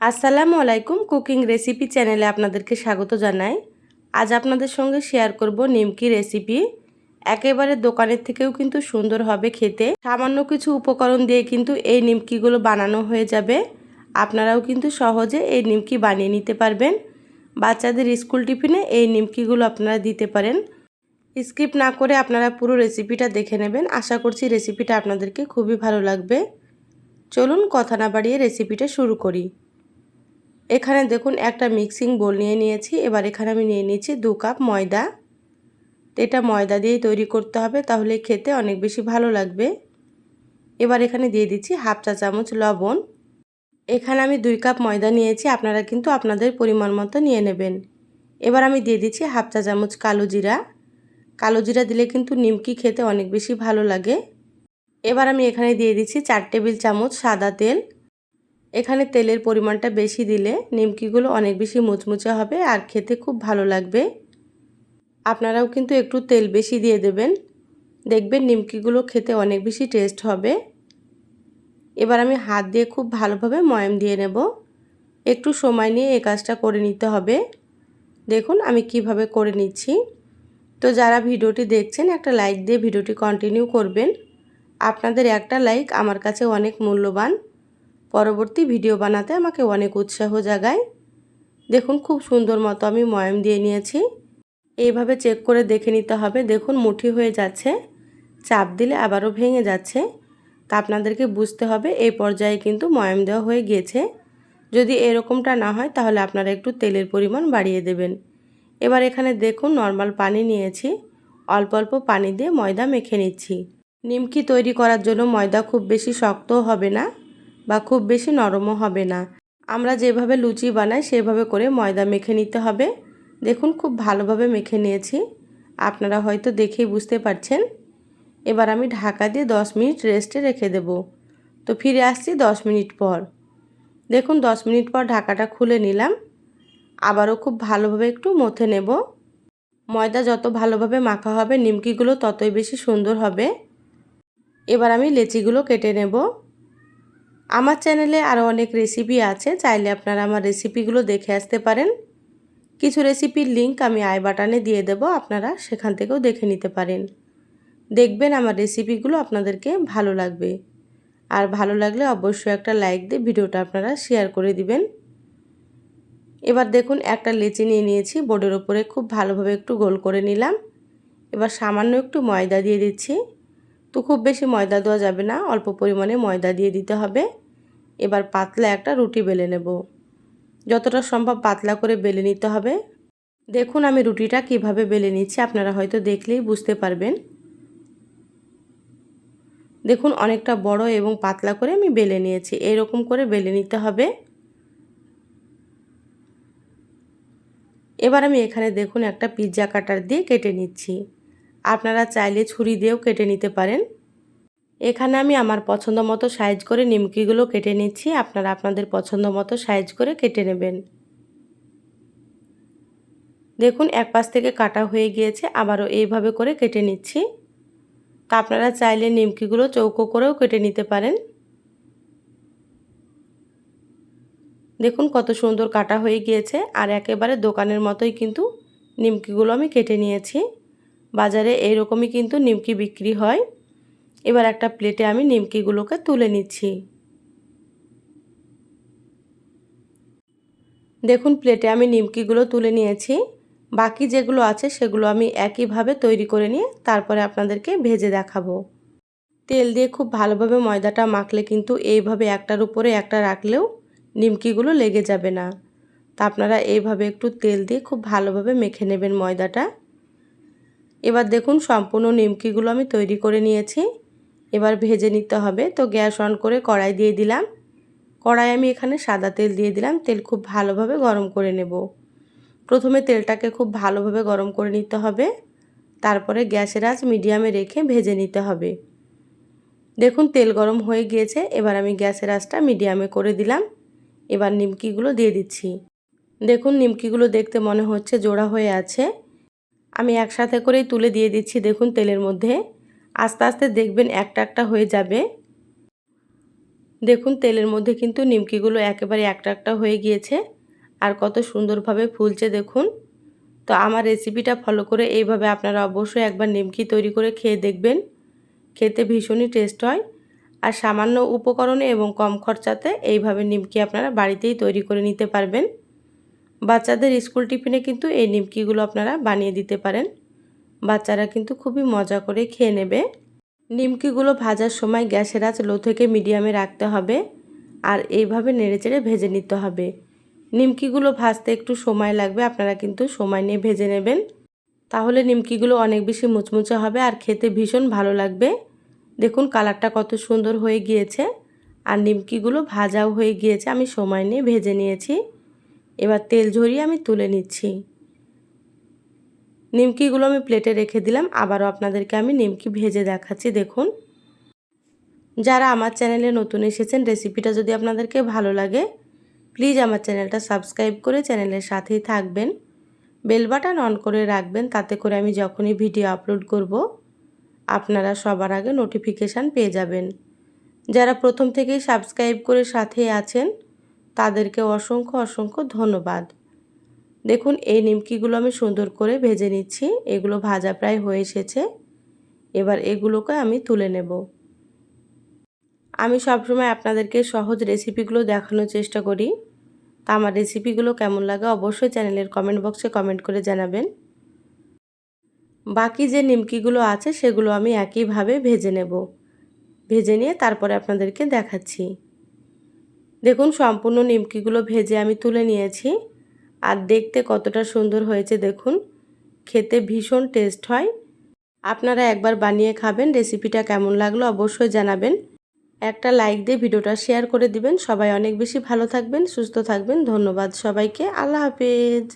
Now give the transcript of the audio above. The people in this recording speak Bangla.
আসসালামু আলাইকুম কুকিং রেসিপি চ্যানেলে আপনাদেরকে স্বাগত জানাই। আজ আপনাদের সঙ্গে শেয়ার করব নিমকি রেসিপি। একেবারে দোকানের থেকেও কিন্তু সুন্দর হবে খেতে। সামান্য কিছু উপকরণ দিয়ে কিন্তু এই নিমকিগুলো বানানো হয়ে যাবে। আপনারাও কিন্তু সহজে এই নিমকি বানিয়ে নিতে পারবেন। বাচ্চাদের স্কুল টিফিনে এই নিমকিগুলো আপনারা দিতে পারেন। স্কিপ না করে আপনারা পুরো রেসিপিটা দেখে নেবেন। আশা করছি রেসিপিটা আপনাদেরকে খুবই ভালো লাগবে। চলুন কথা না বাড়িয়ে রেসিপিটা শুরু করি। এখানে দেখুন একটা মিক্সিং বোল নিয়ে নিয়েছি। এবার এখানে আমি নিয়ে নিয়েছি দু কাপ ময়দা। এটা ময়দা দিয়েই তৈরি করতে হবে, তাহলে খেতে অনেক বেশি ভালো লাগবে। এবার এখানে দিয়ে দিচ্ছি হাফ চা চামচ লবণ। এখানে আমি দুই কাপ ময়দা নিয়েছি, আপনারা কিন্তু আপনাদের পরিমাণ মতো নিয়ে নেবেন। এবার আমি দিয়ে দিচ্ছি হাফ চা চামচ কালো জিরা। কালো জিরা দিলে কিন্তু নিমকি খেতে অনেক বেশি ভালো লাগে। এবার আমি এখানে দিয়ে দিচ্ছি চার টেবিল চামচ সাদা তেল। এখানে তেলের পরিমাণটা বেশি দিলে নিমকিগুলো অনেক বেশি মুচমুচে হবে আর খেতে খুব ভালো লাগবে। আপনারাও কিন্তু একটু তেল বেশি দিয়ে দেবেন। দেখবেন নিমকিগুলো খেতে অনেক বেশি টেস্ট হবে। এবার আমি হাত দিয়ে খুব ভালোভাবে ময়াম দিয়ে নেব। একটু সময় নিয়ে এই কাজটা করে নিতে হবে। দেখুন আমি কীভাবে করে নিচ্ছি। তো যারা ভিডিওটি দেখছেন, একটা লাইক দিয়ে ভিডিওটি কন্টিনিউ করবেন। আপনাদের একটা লাইক আমার কাছে অনেক মূল্যবান। পরবর্তী ভিডিও বানাতে আমাকে অনেক উৎসাহ জাগায়। দেখুন, খুব সুন্দর মতো আমি ময়াম দিয়ে নিয়েছি। এইভাবে চেক করে দেখে নিতে হবে। দেখুন, মুঠি হয়ে যাচ্ছে। চাপ দিলে আবারও ভেঙে যাচ্ছে। তা আপনাদেরকে বুঝতে হবে, এই পর্যায়ে কিন্তু ময়াম দেওয়া হয়ে গিয়েছে। যদি এরকমটা না হয়, তাহলে আপনারা একটু তেলের পরিমাণ বাড়িয়ে দেবেন। এবার এখানে দেখুন, নর্মাল পানি নিয়েছি। অল্প অল্প পানি দিয়ে ময়দা মেখে নিচ্ছি। নিমকি তৈরি করার জন্য ময়দা খুব বেশি শক্তও হবে না। বা খুব বেশি নরমও হবে না। আমরা যেভাবে লুচি বানাই, সেভাবে করে ময়দা মেখে নিতে হবে। দেখুন, খুব ভালোভাবে মেখে নিয়েছি। আপনারা হয়তো দেখেই বুঝতে পারছেন। এবার আমি ঢাকা দিয়ে দশ মিনিট রেস্টে রেখে দেব। তো ফিরে আসছি দশ মিনিট পর। দেখুন, দশ মিনিট পর ঢাকাটা খুলে নিলাম। আবারও খুব ভালোভাবে একটু মথে নেব। ময়দা যত ভালোভাবে মাখা হবে, নিমকিগুলো ততই বেশি সুন্দর হবে। এবার আমি লেচিগুলো কেটে নেব। আমার চ্যানেলে আরও অনেক রেসিপি আছে, চাইলে আপনারা আমার রেসিপিগুলো দেখে আসতে পারেন। কিছু রেসিপির লিঙ্ক আমি আই বাটানে দিয়ে দেব, আপনারা সেখান থেকেও দেখে নিতে পারেন। দেখবেন আমার রেসিপিগুলো আপনাদেরকে ভালো লাগবে। আর ভালো লাগলে অবশ্যই একটা লাইক দিয়ে ভিডিওটা আপনারা শেয়ার করে দিবেন। এবার দেখুন, একটা লেচি নিয়ে নিয়েছি বোর্ডের ওপরে খুব ভালোভাবে একটু গোল করে নিলাম। এবার সামান্য একটু ময়দা দিয়ে দিচ্ছি। তো খুব বেশি ময়দা দেওয়া যাবে না, অল্প পরিমাণে ময়দা দিয়ে দিতে হবে। এবার পাতলা একটা রুটি বেলে নেব। যতটা সম্ভব পাতলা করে বেলে নিতে হবে। দেখুন আমি রুটিটা কীভাবে বেলে নিচ্ছি, আপনারা হয়তো দেখলেই বুঝতে পারবেন। দেখুন অনেকটা বড় এবং পাতলা করে আমি বেলে নিয়েছি, এরকম করে বেলে নিতে হবে। এবার আমি এখানে দেখুন একটা পিৎজা কাটার দিয়ে কেটে নিচ্ছি। আপনারা চাইলে ছুরি দিয়েও কেটে নিতে পারেন। এখানে আমি আমার পছন্দ মতো সাইজ করে নিমকিগুলো কেটে নিচ্ছি। আপনারা আপনাদের পছন্দ মতো সাইজ করে কেটে নেবেন। দেখুন এক পাশ থেকে কাটা হয়ে গিয়েছে, আবারও এইভাবে করে কেটে নিচ্ছি। তা আপনারা চাইলে নিমকিগুলো চৌকো করেও কেটে নিতে পারেন। দেখুন, কত সুন্দর কাটা হয়ে গিয়েছে, আর একেবারে দোকানের মতোই কিন্তু নিমকিগুলো আমি কেটে নিয়েছি। বাজারে এইরকমই কিন্তু নিমকি বিক্রি হয়। এবার একটা প্লেটে আমি নিমকিগুলোকে তুলে নিচ্ছি। দেখুন, প্লেটে আমি নিমকিগুলো তুলে নিয়েছি। বাকি যেগুলো আছে, সেগুলো আমি একইভাবে তৈরি করে নিয়ে তারপরে আপনাদেরকে ভেজে দেখাবো। তেল দিয়ে খুব ভালোভাবে ময়দাটা মাখলে কিন্তু এইভাবে একটার উপরে একটা রাখলেও নিমকিগুলো লেগে যাবে না। তা আপনারা এইভাবে একটু তেল দিয়ে খুব ভালোভাবে মেখে নেবেন ময়দাটা। এবার দেখুন সম্পূর্ণ নিমকিগুলো আমি তৈরি করে নিয়েছি। এবার ভেজে নিতে হবে। তো গ্যাস অন করে কড়াই দিয়ে দিলাম। কড়াই আমি এখানে সাদা তেল দিয়ে দিলাম। তেল খুব ভালোভাবে গরম করে নেব। প্রথমে তেলটাকে খুব ভালোভাবে গরম করে নিতে হবে। তারপরে গ্যাসের আঁচ মিডিয়ামে রেখে ভেজে নিতে হবে। দেখুন তেল গরম হয়ে গিয়েছে। এবার আমি গ্যাসের আঁচটা মিডিয়ামে করে দিলাম। এবার নিমকিগুলো দিয়ে দিচ্ছি। দেখুন নিমকিগুলো দেখতে মনে হচ্ছে জোড়া হয়ে আছে। আমি একসাথে করেই তুলে দিয়ে দিচ্ছি দেখুন তেলের মধ্যে। আস্তে আস্তে দেখবেন একটা একটা হয়ে যাবে। দেখুন তেলের মধ্যে কিন্তু নিমকিগুলো একেবারে একটা একটা হয়ে গিয়েছে। আর কত সুন্দরভাবে ফুলছে দেখুন। তো আমার রেসিপিটা ফলো করে এইভাবে আপনারা অবশ্যই একবার নিমকি তৈরি করে খেয়ে দেখবেন। খেতে ভীষণই টেস্ট হয়। আর সামান্য উপকরণে এবং কম খরচাতে এইভাবে নিমকি আপনারা বাড়িতেই তৈরি করে নিতে পারবেন। বাচ্চাদের স্কুল টিফিনে কিন্তু এই নিমকিগুলো আপনারা বানিয়ে দিতে পারেন। বাচ্চারা কিন্তু খুবই মজা করে খেয়ে নেবে। নিমকিগুলো ভাজার সময় গ্যাসের আঁচ লো থেকে মিডিয়ামে রাখতে হবে আর এইভাবে নেড়েচেড়ে ভেজে নিতে হবে। নিমকিগুলো ভাজতে একটু সময় লাগবে, আপনারা কিন্তু সময় নিয়ে ভেজে নেবেন। তাহলে নিমকিগুলো অনেক বেশি মুচমুচে হবে আর খেতে ভীষণ ভালো লাগবে। দেখুন কালারটা কত সুন্দর হয়ে গিয়েছে। আর নিমকিগুলো ভাজাও হয়ে গিয়েছে, আমি সময় নিয়ে ভেজে নিয়েছি। এবার তেল ঝরিয়ে আমি তুলে নিচ্ছি। নিমকিগুলো আমি প্লেটে রেখে দিলাম, আবারও আপনাদেরকে আমি নিমকি ভেজে দেখাচ্ছি, দেখুন। যারা আমার চ্যানেলে নতুন এসেছেন, রেসিপিটা যদি আপনাদেরকে ভালো লাগে, প্লিজ আমার চ্যানেলটা সাবস্ক্রাইব করে চ্যানেলের সাথেই থাকবেন। বেল বাটন অন করে রাখবেন, তাতে করে আমি যখনই ভিডিও আপলোড করব, আপনারা সবার আগে নোটিফিকেশান পেয়ে যাবেন। যারা প্রথম থেকেই সাবস্ক্রাইব করে সাথে আছেন তাদেরকে অসংখ্য অসংখ্য ধন্যবাদ। দেখুন, এই নিমকিগুলো আমি সুন্দর করে ভেজে নিচ্ছি। এগুলো ভাজা প্রায় হয়ে এসেছে। এবার এগুলোকে আমি তুলে নেব। আমি সবসময় আপনাদেরকে সহজ রেসিপিগুলো দেখানোর চেষ্টা করি। তা আমার রেসিপিগুলো কেমন লাগে অবশ্যই চ্যানেলের কমেন্ট বক্সে কমেন্ট করে জানাবেন। বাকি যে নিমকিগুলো আছে, সেগুলো আমি একইভাবে ভেজে নেব। ভেজে নিয়ে তারপরে আপনাদেরকে দেখাচ্ছি। দেখুন, সম্পূর্ণ নিমকিগুলো ভেজে আমি তুলে নিয়েছি। আর দেখতে কতটা সুন্দর হয়েছে, দেখুন। খেতে ভীষণ টেস্ট হয়। আপনারা একবার বানিয়ে খাবেন, রেসিপিটা কেমন লাগল অবশ্যই জানাবেন। একটা লাইক দিয়ে ভিডিওটা শেয়ার করে দিবেন। সবাই অনেক বেশি ভালো থাকবেন, সুস্থ থাকবেন। ধন্যবাদ সবাইকে। আল্লাহ হাফেজ।